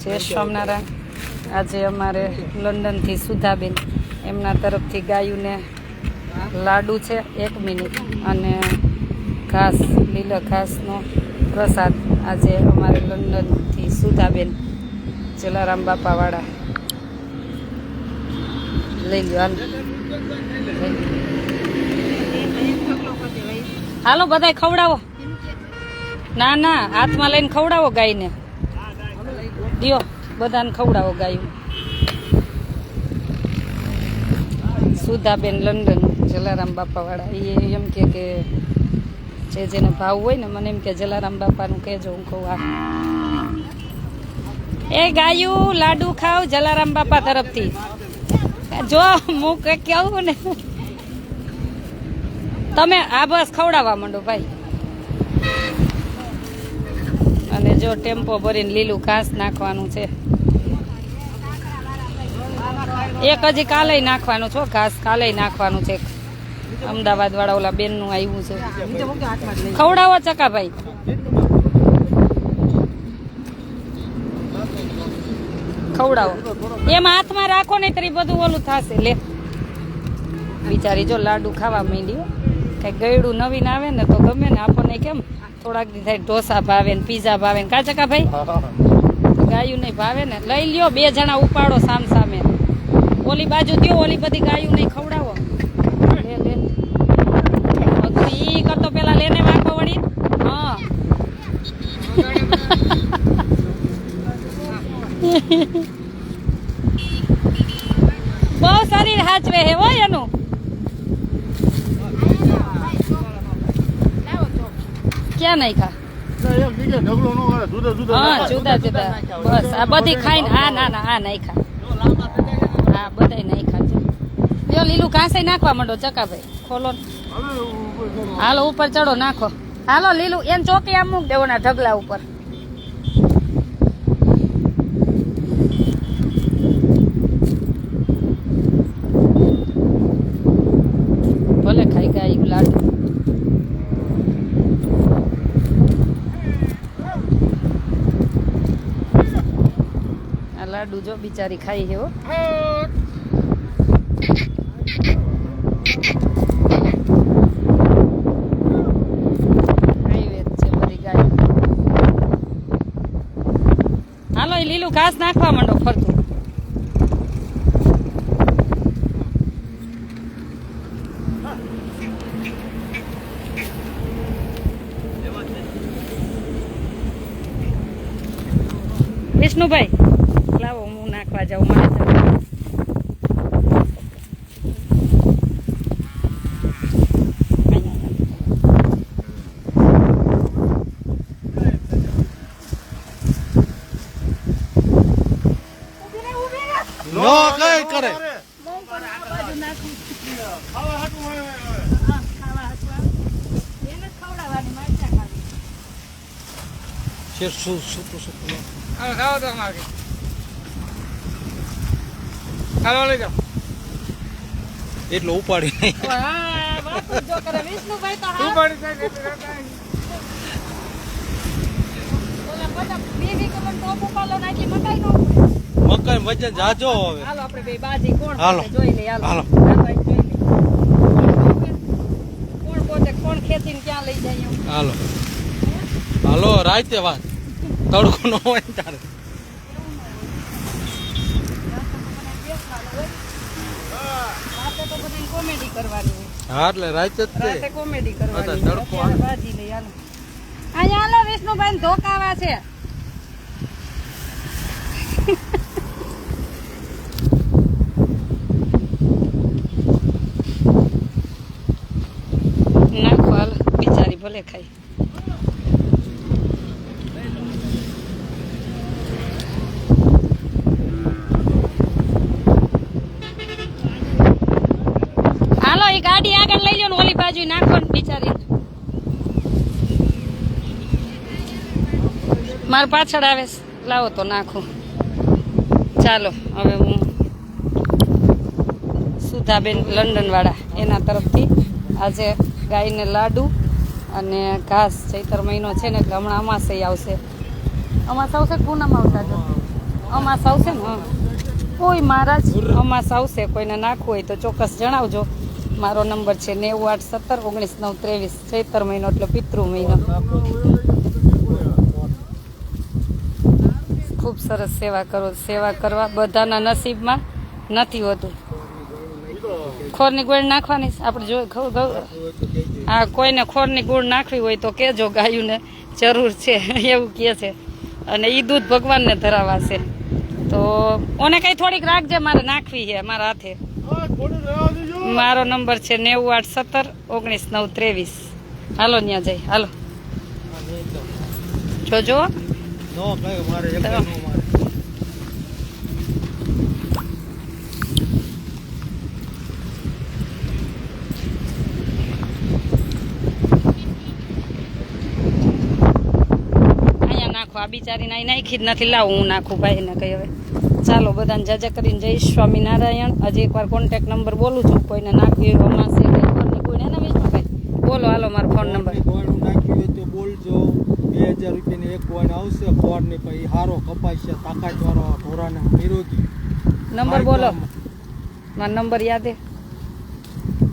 જય સ્વામિનારાયણ. આજે અમારે લંડનથી સુધાબેન એમના તરફથી ગાયુંને લાડુ છે એક મિનિટ અને ઘાસ, લીલા ઘાસનો પ્રસાદ આજે અમારે લંડનથી સુધાબેન જલારામ બાપાવાળા લઈ લો. હાલો, બધાય ખવડાવો. ના ના, હાથમાં લઈને ખવડાવો ગાયને. દિયો, બધાને ખવડાવો ગાયું. સુધાબેન લંડન, જલારામ બાપાવાળા. એ એમ કે જે જેને ભાવ હોય ને મને એમ કે જલારામ બાપાનું કહેજો, હું કહું આ એ ગાયું, લાડુ ખાવ જલારામ બાપા તરફથી. જો, હું કહું ને. તમે આ બસ ખવડાવવા માંડો, ભાઈ અને જો ટેમ્પો ભરીને લીલું ઘાસ નાખવાનું છે. એક હજી કાલે નાખવાનું છો ઘાસ કાલે નાખવાનું છે. અમદાવાદ વાળા ઓલા બેનનું આવ્યું છે. ખવડાવો ચકાભાઈ. ખવડાવો. એમ હાથમાં રાખો ને તરી બધું ઓલું થશે. લે. બિચારી જો લાડુ ખાવા માંડી કઈ ગયડું નવીન આવે ને તો ગમે ને આપણને કેમ થોડાક દી થાય ઢોસા ભાવે ને પીઝા ભાવે ને. કાચકા ભાઈ? ગાયું નહીં ભાવે ને. લઈ લ્યો બે જણા ઉપાડો સામ સામે. ઓલી બાજુ દો ઓલી બધી ગાયું નહીં ખવડાવો. ઈ કરતો પેલા લેને વાંકો વળી. હા. બહુ શરીર હાચવે હે હોય એનું. ક્યાં નાખ્યા? હા, જુદા જુદા. બસ, આ બધી ખાઈને આ ના ના, આ નાખ્યા. હા, બધાય નાખ્યા લ્યો, લીલું ઘાસે નાખવા માંડો, ચકાભાઈ. ખોલો હાલો, ઉપર ચડો, નાખો. હાલો, લીલું, એન ચોકી આમ મૂક દેવો ના ઢગલા ઉપર ભલે ખાઈ ગયા લાડુ આ લાડુ જો બિચારી ખાઈ હે. હાલો એ લીલું ઘાસ નાખવા માંડો ફરતું. વિષ્ણુભાઈ. લાવો હું નાખવા જાઉં મારે. નો કઈ કરે છે શું શું શું જો તો હા. ઓલા લઈ જાઓ. વીઘામાં ઉપાડી ને આટલી મકાઈ નો વજન જાજો હવે. હાલો આપણે બે બાજી કોણ હાલો. જોઈ લે હાલો. હાલો. હાલો. કોણ પોતે કોણ ખેંચીને ક્યાં લઈ જાય એમ. હાલો. હાલો રાતે વાત. તડકો ન હોય ને તારે રાતે તો બધાને કોમેડી કરવાની હોય. હા એટલે રાતે જ કોમેડી કરવાની અત્યારે હોય. તડકો અત્યારે બાજી લઈ હાલો અહીંયા હાલો વિષ્ણુભાઈ ધોકાવા છે. નાખો હાલ બિચારી ભલે ખાઈ હાલો એ ગાડી આગળ લઈ લો ને ઓલી બાજુ નાખો બિચારી. માર પાછળ આવે લાવો તો નાખું. ચાલો, હવે હું સુધાબેન લંડનવાળા, એના તરફથી આજે ગાયને લાડુ અને ઘાસ ચૈતર મહિનો છે ને, એટલે હમણાં અમાસય આવશે. અમાસ આવશે પૂનમ આવતા જો અમાસ આવશે ને, હા. કોઈ મહારાજ, અમાસ આવશે, કોઈને નાખવું હોય તો ચોક્કસ જણાવજો. મારો નંબર છે નેવું આઠ સત્તર ઓગણીસ નવ ત્રેવીસ. ચૈતર મહિનો એટલે પિતૃ મહિનો. ખૂબ સરસ સેવા કરો, સેવા કરવા બધાના નસીબમાં નથી હોતું. ખોરની ગોળ નાખવાની આપણે જો હા કોઈને ખોરની ગોળ નાખવી હોય તો કહેજો ગાયુંને, જરૂર છે, એવું કહે છે. અને એ દૂધ ભગવાનને ધરાવા છે. તો ઓને કંઈ થોડીક રાખજે, મારે નાખવી છે, મારા હાથે. મારો નંબર છે નેવું આઠ સત્તર ઓગણીસ નવ ત્રેવીસ. હાલો ત્યાં જઈ. હાલો. જોજો નો કઈ મારે એક તો. નો મારે અહીંયા નાખો આ બિચારીને અહીં નાખી જ નથી. લાવું હું નાખું ભાઈને કઈ હવે. ચાલો બધાને જજા કરીને જય સ્વામિનારાયણ. હજી એકવાર કોન્ટેક્ટ નંબર બોલું છું. કોઈને નાખવી હોય અમાસે કે ફોનની કોઈ એના વિષ્ણુભાઈ બોલો હાલો મારો ફોન નંબર કોઈનું નાખ્યું હોય તો બોલજો. બે હજાર રૂપિયાની એક કોઈન આવશે ફોન ને પછી હારો કપાશે તાકાત વાળો ઢોરાને નિરોગી નંબર બોલો. મારો નંબર યાદ હે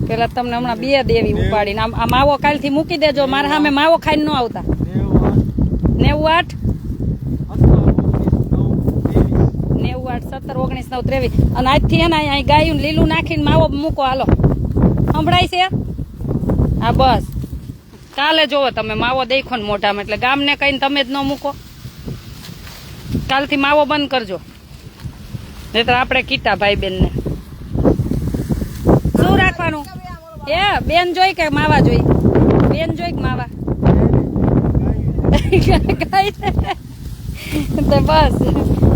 પેલા તમને હમણાં બે દેવી ઉપાડીને. આમ આ માવો કાલથી મૂકી દેજો. મારા સામે માવો ખાઈને ન આવતા. નેવું આઠ? નેવું આઠ સત્તર ઓગણીસ નવ ત્રેવીસ. અને આજથી એના અહીંયા અહીં ગાયું લીલું નાખીને માવો મૂકો. હાલો. સંભળાય છે? હા બસ. કાલે જોવો તમે માવો દેખો ને મોઢામાં. એટલે ગામને કહીને તમે જ ન મૂકો. કાલથી માવો બંધ કરજો. નહીતર આપણે કીટા ભાઈ બેનને શું રાખવાનું? એ બેન જોઈ કે માવા જોઈ? બેન જોઈ કે માવા? ગાય બસ.